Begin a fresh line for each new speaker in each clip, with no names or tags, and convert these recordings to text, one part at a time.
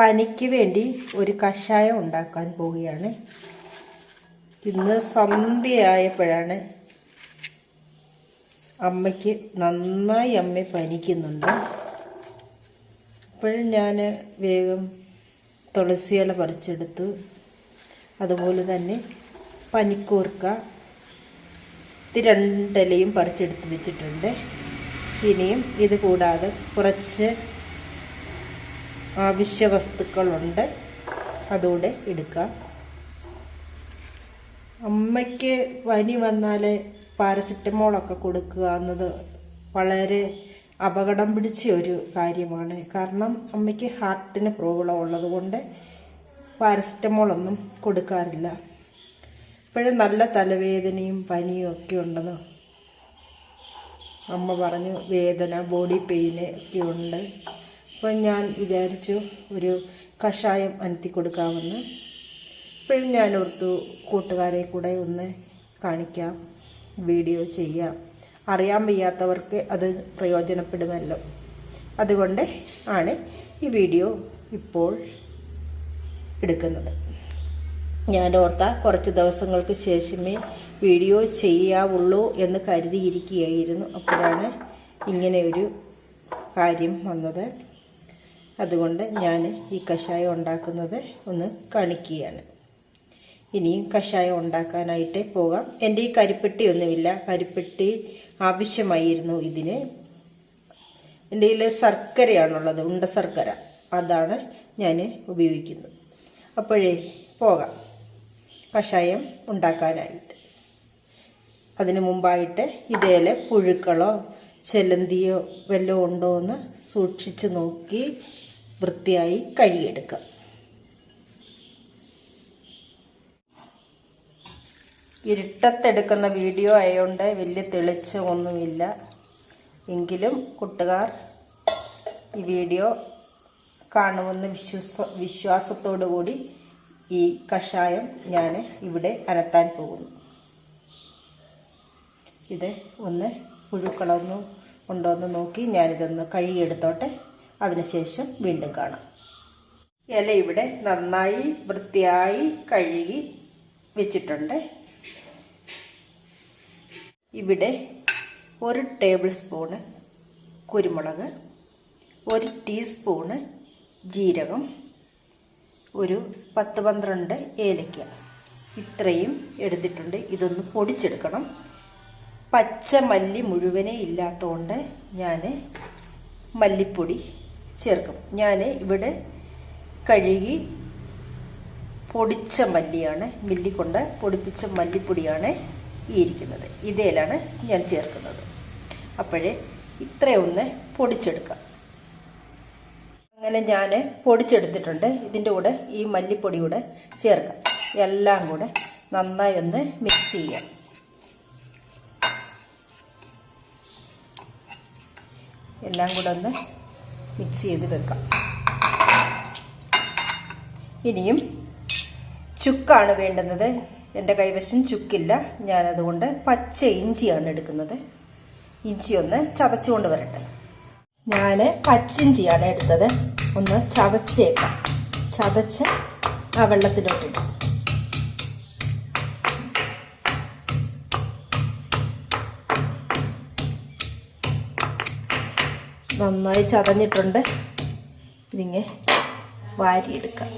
പനിക്ക് വേണ്ടി ഒരു കഷായം ഉണ്ടാക്കാൻ പോവുകയാണ്. ഇന്ന് സന്ധ്യയായപ്പോഴാണ് അമ്മയ്ക്ക് നന്നായി അമ്മ പനിക്കുന്നുണ്ട്. അപ്പോഴും ഞാൻ വേഗം തുളസിയില പറിച്ചെടുത്തു. അതുപോലെ തന്നെ പനിക്കൂർക്ക ഇത് രണ്ടിലയും പറിച്ചെടുത്ത് വെച്ചിട്ടുണ്ട്. ഇനിയും ഇത് കൂടാതെ കുറച്ച് ആവശ്യ വസ്തുക്കളുണ്ട് അതുകൂടെ എടുക്കാം. അമ്മയ്ക്ക് പനി വന്നാൽ പാരസെറ്റമോളൊക്കെ കൊടുക്കുക എന്നത് വളരെ അപകടം പിടിച്ച ഒരു കാര്യമാണ്. കാരണം അമ്മയ്ക്ക് ഹാർട്ടിന് പ്രോബ്ലം ഉള്ളതുകൊണ്ട് പാരസെറ്റമോളൊന്നും കൊടുക്കാറില്ല. ഇപ്പോഴും നല്ല തലവേദനയും പനിയും ഒക്കെ ഉണ്ടെന്ന് അമ്മ പറഞ്ഞു. വേദന ബോഡി പെയിൻ ഒക്കെ ഉണ്ട്. അപ്പം ഞാൻ വിചാരിച്ചു ഒരു കഷായം അനത്തി കൊടുക്കാമെന്ന്. ഇപ്പോഴും ഞാൻ ഓർത്തു കൂട്ടുകാരെ കൂടെ ഒന്ന് കാണിക്കാം വീഡിയോ ചെയ്യാം. അറിയാൻ വയ്യാത്തവർക്ക് അത് പ്രയോജനപ്പെടുമല്ലോ. അതുകൊണ്ട് ആണ് ഈ വീഡിയോ ഇപ്പോൾ എടുക്കുന്നത്. ഞാൻ ഓർത്ത കുറച്ച് ദിവസങ്ങൾക്ക് ശേഷമേ വീഡിയോ ചെയ്യാവുള്ളൂ എന്ന് കരുതിയിരിക്കുകയായിരുന്നു. അപ്പോഴാണ് ഇങ്ങനെ ഒരു കാര്യം വന്നത്. അതുകൊണ്ട് ഞാൻ ഈ കഷായം ഉണ്ടാക്കുന്നത് ഒന്ന് കാണിക്കുകയാണ്. ഇനിയും കഷായം ഉണ്ടാക്കാനായിട്ട് പോകാം. എന്റെ ഈ കരിപ്പെട്ടി ഒന്നുമില്ല. കരിപ്പെട്ടി ആവശ്യമായിരുന്നു ഇതിന്. എന്റെ കയ്യിൽ ശർക്കരയാണുള്ളത് ഉണ്ട ശർക്കര. അതാണ് ഞാൻ ഉപയോഗിക്കുന്നത്. അപ്പോഴേ പോകാം. കഷായം ഉണ്ടാക്കാനായിട്ട്. അതിന് മുമ്പായിട്ട് ഇതേലെ പുഴുക്കളോ ചെലന്തിയോ വല്ലതും ഉണ്ടോ എന്ന് സൂക്ഷിച്ച് നോക്കി വൃത്തിയായി കഴുകിയെടുക്കുക. ഇരുട്ടത്തെടുക്കുന്ന വീഡിയോ ആയതുകൊണ്ട് വലിയ തെളിച്ചമൊന്നുമില്ല. എങ്കിലും കൂട്ടുകാർ ഈ വീഡിയോ കാണുമെന്ന് വിശ്വാസ വിശ്വാസത്തോടു കൂടി ഈ കഷായം ഞാൻ ഇവിടെ അനത്താൻ പോകുന്നു. ഇത് ഒന്ന് പുഴുക്കളൊന്നും ഉണ്ടോ എന്ന് നോക്കി ഞാനിതൊന്ന് കഴുകിയെടുത്തോട്ടെ. അതിനുശേഷം വീണ്ടും കാണാം. ഇല ഇവിടെ നന്നായി വൃത്തിയായി കഴുകി വെച്ചിട്ടുണ്ട്. ഇവിടെ ഒരു ടേബിൾ സ്പൂണ് കുരുമുളക് ഒരു ടീസ്പൂണ് ജീരകം ഒരു പത്ത് പന്ത്രണ്ട് ഏലയ്ക്ക ഇത്രയും എടുത്തിട്ടുണ്ട്. ഇതൊന്ന് പൊടിച്ചെടുക്കണം. പച്ച മല്ലി മുഴുവനേ ഇല്ലാത്തതുകൊണ്ട് ഞാൻ മല്ലിപ്പൊടി ചേർക്കും. ഞാൻ ഇവിടെ കഴുകി പൊടിച്ച മല്ലിയാണ് മില്ലിക്കൊണ്ട് പൊടിപ്പിച്ച മല്ലിപ്പൊടിയാണ് ഈ ഇരിക്കുന്നത്. ഇതേലാണ് ഞാൻ ചേർക്കുന്നത്. അപ്പോഴേ ഇത്രയൊന്ന് പൊടിച്ചെടുക്കാം. അങ്ങനെ ഞാൻ പൊടിച്ചെടുത്തിട്ടുണ്ട്. ഇതിന്റെ കൂടെ ഈ മല്ലിപ്പൊടി കൂടെ ചേർക്കാം. എല്ലാം കൂടെ നന്നായി ഒന്ന് മിക്സ് ചെയ്യാം. എല്ലാം കൂടെ ഒന്ന് മിക്സ് ചെയ്ത് വെക്കാം. ഇനിയും ചുക്കാണ് വേണ്ടുന്നത്. എന്റെ കൈവശം ചുക്കില്ല. ഞാനതുകൊണ്ട് പച്ച ഇഞ്ചിയാണ് എടുക്കുന്നത്. ഇഞ്ചി ഒന്ന് ചതച്ചുകൊണ്ട് വരട്ടെ. ഞാൻ പച്ചിഞ്ചിയാണ് എടുത്തത്. ഒന്ന് ചതച്ചേക്കാം. ചതച്ച് ആ വെള്ളത്തിലോട്ടിട്ട് നന്നായി ചതഞ്ഞിട്ടുണ്ട്. ഇതിങ്ങനെ വാരിയെടുക്കാം.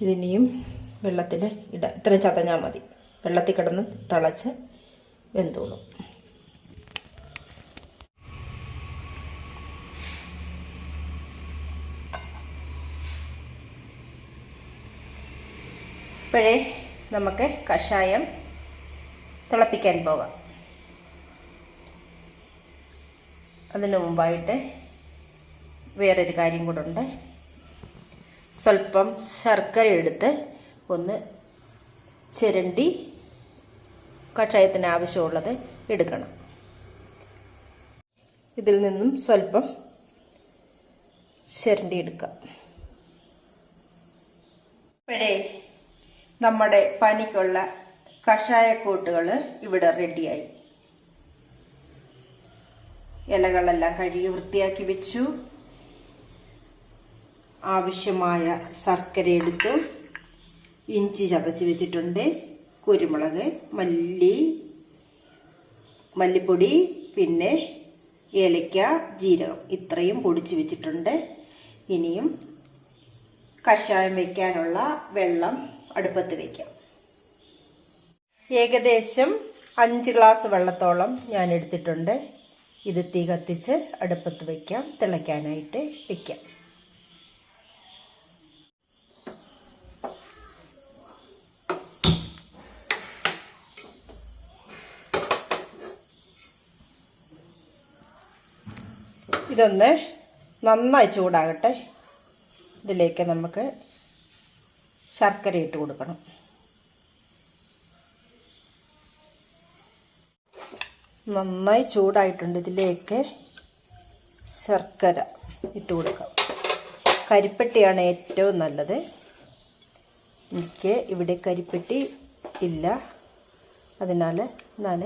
ഇതിനെയും വെള്ളത്തിൽ ഇട. ഇത്ര ചതഞ്ഞാൽ മതി. വെള്ളത്തിൽ കിടന്ന് തിളച്ച് വെന്തോളും. ഇപ്പോഴേ നമുക്ക് കഷായം തിളപ്പിക്കാൻ പോകാം. അതിനു മുമ്പായിട്ട് വേറൊരു കാര്യം കൂടെ ഉണ്ട്. സ്വല്പം ശർക്കര എടുത്ത് ഒന്ന് ചിരണ്ടി കഷായത്തിന് ആവശ്യമുള്ളത് എടുക്കണം. ഇതിൽ നിന്നും സ്വല്പം ചിരണ്ടി എടുക്കാം. ഇപ്പോഴേ നമ്മുടെ പനിക്കുള്ള കഷായക്കൂട്ടുകൾ ഇവിടെ റെഡിയായി. ഇലകളെല്ലാം കഴുകി വൃത്തിയാക്കി വെച്ചു. ആവശ്യമായ ശർക്കര എടുത്തു. ഇഞ്ചി ചതച്ച് വെച്ചിട്ടുണ്ട്. കുരുമുളക് മല്ലി മല്ലിപ്പൊടി പിന്നെ ഏലക്ക ജീരകം ഇത്രയും പൊടിച്ച് വെച്ചിട്ടുണ്ട്. ഇനിയും കഷായം വെക്കാനുള്ള വെള്ളം അടുപ്പത്ത് വെക്കാം. ഏകദേശം അഞ്ച് ഗ്ലാസ് വെള്ളത്തോളം ഞാൻ എടുത്തിട്ടുണ്ട്. ഇത് തീ കത്തിച്ച് അടുപ്പത്ത് വയ്ക്കാം തിളയ്ക്കാനായിട്ട് വയ്ക്കാം ഇതൊന്ന് നന്നായി ചൂടാകട്ടെ. ഇതിലേക്ക് നമുക്ക് ശർക്കര ഇട്ട് കൊടുക്കണം. നന്നായി ചൂടായിട്ടുണ്ട് ഇതിലേക്ക് ശർക്കര ഇട്ട് കൊടുക്കാം. കരിപ്പെട്ടിയാണ് ഏറ്റവും നല്ലത്. എനിക്ക് ഇവിടെ കരിപ്പെട്ടി ഇല്ല. അതിനാൽ ഞാൻ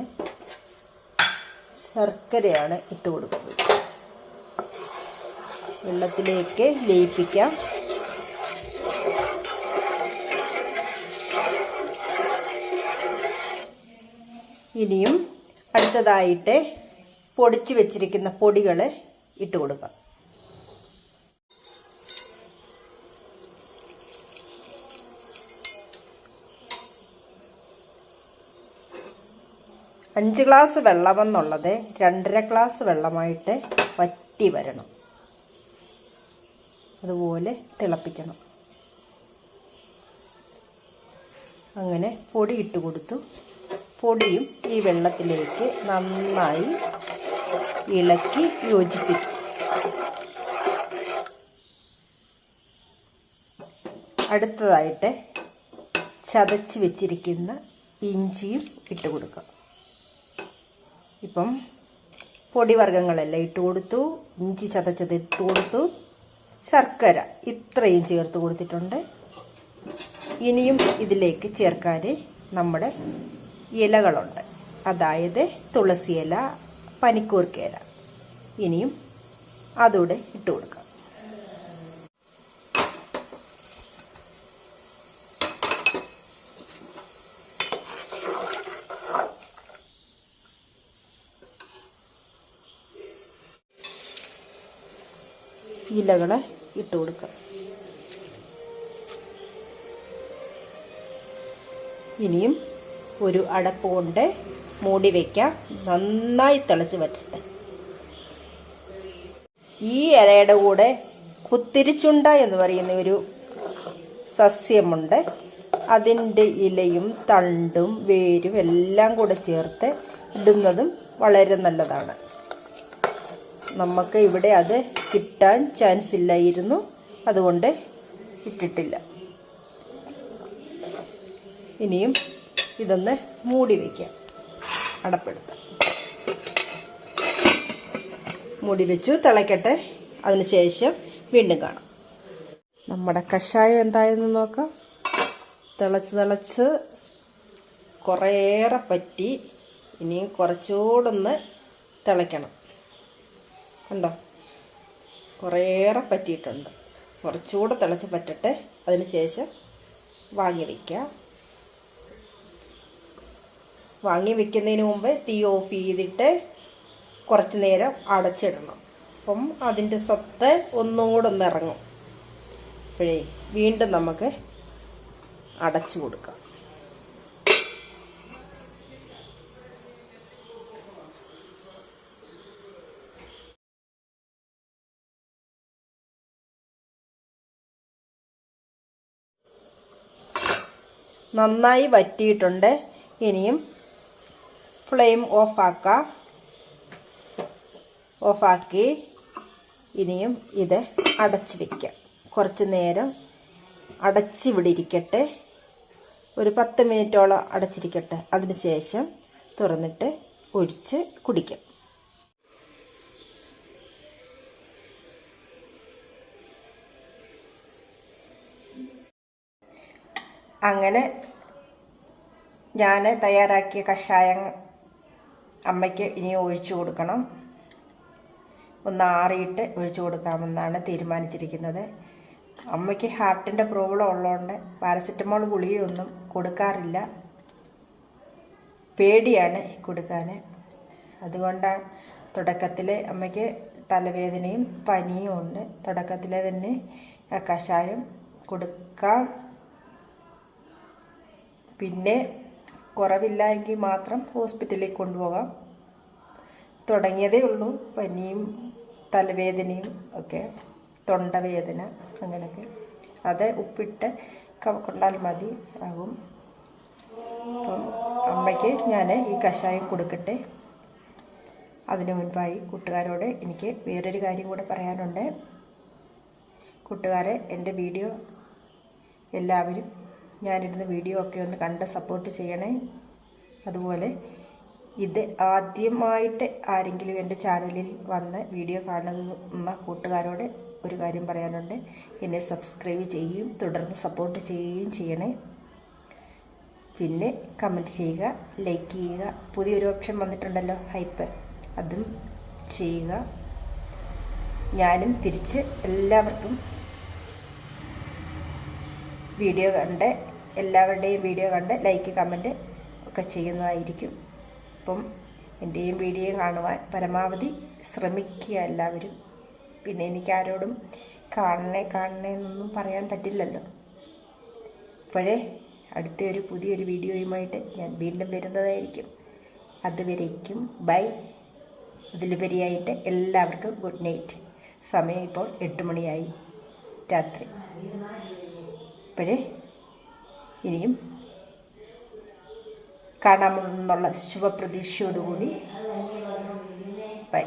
ശർക്കരയാണ് ഇട്ട് കൊടുക്കുന്നത്. വെള്ളത്തിലേക്ക് ലയിപ്പിക്കാം. ഇനിയും അടുത്തതായിട്ട് പൊടിച്ചു വെച്ചിരിക്കുന്ന പൊടികൾ ഇട്ട് കൊടുക്കാം. അഞ്ച് ഗ്ലാസ് വെള്ളമെന്നുള്ളത് രണ്ടര ഗ്ലാസ് വെള്ളമായിട്ട് വറ്റി വരണം. അതുപോലെ തിളപ്പിക്കണം. അങ്ങനെ പൊടി ഇട്ട് കൊടുത്തു. പൊടിയും ഈ വെള്ളത്തിലേക്ക് നന്നായി ഇളക്കി യോജിപ്പിക്കും. അടുത്തതായിട്ട് ചതച്ച് വെച്ചിരിക്കുന്ന ഇഞ്ചിയും ഇട്ട് കൊടുക്കാം ഇപ്പം പൊടിവർഗങ്ങളെല്ലാം ഇട്ട് കൊടുത്തു ഇഞ്ചി ചതച്ചത് ഇട്ട് കൊടുത്തു ശർക്കര ഇത്രയും ചേർത്ത് കൊടുത്തിട്ടുണ്ട്. ഇനിയും ഇതിലേക്ക് ചേർക്കാൻ നമ്മുടെ ഇലകളുണ്ട്. അതായത് തുളസി ഇല പനിക്കൂർക്ക ഇല. ഇനിയും അതൂടെ ഇട്ട് കൊടുക്കാം. ഇലകളെ ഇട്ട് കൊടുക്കുക ഇനിയും ഒരു അടപ്പ് കൊണ്ട് മൂടി വയ്ക്കാം നന്നായി തിളച്ച് വരട്ടെ. ഈ ഇലയുടെ കൂടെ കുത്തിരിച്ചുണ്ട എന്ന് പറയുന്ന ഒരു സസ്യമുണ്ട്. അതിന്റെ ഇലയും തണ്ടും വേരും എല്ലാം കൂടെ ചേർത്ത് ഇടുന്നതും വളരെ നല്ലതാണ്. നമുക്ക് ഇവിടെ അത് കിട്ടാൻ ചാൻസ് ഇല്ലായിരുന്നു. അതുകൊണ്ട് ഇട്ടിട്ടില്ല. ഇനിയും ഇതൊന്ന് മൂടി വയ്ക്കാം അടപ്പെടുത്താം. മൂടി വെച്ചു തിളയ്ക്കട്ടെ അതിനുശേഷം വീണ്ടും കാണാം. നമ്മുടെ കഷായം എന്തായെന്ന് നോക്കാം. തിളച്ച് തിളച്ച് കുറേയേറെ പറ്റി. ഇനിയും കുറച്ചുകൂടൊന്ന് തിളയ്ക്കണം. കണ്ടോ? കുറേയേറെ പറ്റിയിട്ടുണ്ട്. കുറച്ചുകൂടെ തിളച്ച് പറ്റട്ടെ. അതിന് ശേഷം വാങ്ങി വയ്ക്കാം വാങ്ങി വെക്കുന്നതിന് മുമ്പ് തീ ഓഫ് ചെയ്തിട്ട് കുറച്ച് നേരം അടച്ചിടണം. അപ്പം അതിന്റെ സത്ത് ഒന്നുകൂടൊന്ന് ഇറങ്ങും. അപ്പോഴേ വീണ്ടും നമുക്ക് അടച്ചു കൊടുക്കാം. നന്നായി വറ്റിയിട്ടുണ്ട്. ഇനിയും ഫ്ലെയിം ഓഫാക്കാം. ഓഫാക്കി. ഇനിയും ഇത് അടച്ച് വയ്ക്കാം കുറച്ച് നേരം അടച്ച് ഇവിടെ ഇരിക്കട്ടെ ഒരു പത്ത് മിനിറ്റോളം അടച്ചിരിക്കട്ടെ. അതിനുശേഷം തുറന്നിട്ട് ഒഴിച്ച് കുടിക്കാം. അങ്ങനെ ഞാൻ തയ്യാറാക്കിയ കഷായം അമ്മയ്ക്ക് ഇനി ഒഴിച്ചു കൊടുക്കണം. ഒന്ന് ആറിയിട്ട് ഒഴിച്ചു കൊടുക്കാമെന്നാണ് തീരുമാനിച്ചിരിക്കുന്നത്. അമ്മയ്ക്ക് ഹാർട്ടിന്റെ പ്രോബ്ലം ഉള്ളതുകൊണ്ട് പാരസെറ്റമോൾ ഗുളികയൊന്നും കൊടുക്കാറില്ല. പേടിയാണ് കൊടുക്കാൻ. അതുകൊണ്ടാണ് തുടക്കത്തിൽ അമ്മയ്ക്ക് തലവേദനയും പനിയും ഉണ്ട്. തുടക്കത്തിൽ തന്നെ കഷായം കൊടുക്കാം. പിന്നെ കുറവില്ല എങ്കിൽ മാത്രം ഹോസ്പിറ്റലിൽ കൊണ്ടുപോകാം. തുടങ്ങിയതേ ഉള്ളൂ. പനിയും തലവേദനയും ഒക്കെ തൊണ്ടവേദന അങ്ങനെയൊക്കെ. അത് ഉപ്പിട്ട് കൊണ്ടാൽ മതി ആകും അപ്പം അമ്മയ്ക്ക് ഞാൻ ഈ കഷായം കൊടുക്കട്ടെ. അതിനു മുൻപായി കൂട്ടുകാരോട് എനിക്ക് വേറൊരു കാര്യം കൂടെ പറയാനുണ്ട്. കൂട്ടുകാരെ എന്റെ വീഡിയോ എല്ലാവരും ഞാനിടുന്ന വീഡിയോ ഒക്കെ ഒന്ന് കണ്ട് സപ്പോർട്ട് ചെയ്യണേ. അതുപോലെ ഇത് ആദ്യമായിട്ട് ആരെങ്കിലും എന്റെ ചാനലിൽ വന്ന് വീഡിയോ കാണുന്ന കൂട്ടുകാരോട് ഒരു കാര്യം പറയാനുണ്ട്. എന്നെ സബ്സ്ക്രൈബ് ചെയ്യുകയും തുടർന്ന് സപ്പോർട്ട് ചെയ്യുകയും ചെയ്യണേ. പിന്നെ കമന്റ് ചെയ്യുക ലൈക്ക് ചെയ്യുക. പുതിയൊരു ഓപ്ഷൻ വന്നിട്ടുണ്ടല്ലോ ഹൈപ്പ് അതും ചെയ്യുക. ഞാനും തിരിച്ച് എല്ലാവർക്കും വീഡിയോ കണ്ട് എല്ലാവരുടെയും വീഡിയോ കണ്ട് ലൈക്ക് കമന്റ് ഒക്കെ ചെയ്യുന്നതായിരിക്കും. അപ്പം എന്റെയും വീഡിയോ കാണുവാൻ പരമാവധി ശ്രമിക്കുക എല്ലാവരും. പിന്നെ എനിക്കാരോടും കാണണേ കാണണേ എന്നൊന്നും പറയാൻ പറ്റില്ലല്ലോ. അപ്പോഴേ അടുത്ത ഒരു പുതിയൊരു വീഡിയോയുമായിട്ട് ഞാൻ വീണ്ടും വരുന്നതായിരിക്കും. അതുവരേക്കും ബൈ. അതിലുപരിയായിട്ട് എല്ലാവർക്കും ഗുഡ് നൈറ്റ്. സമയം ഇപ്പോൾ എട്ട് മണിയായി. രാത്രി. ഇപ്പോഴേ ഇനിയും കാണാമെന്നുള്ള ശുഭപ്രതീക്ഷയോടുകൂടി ബൈ.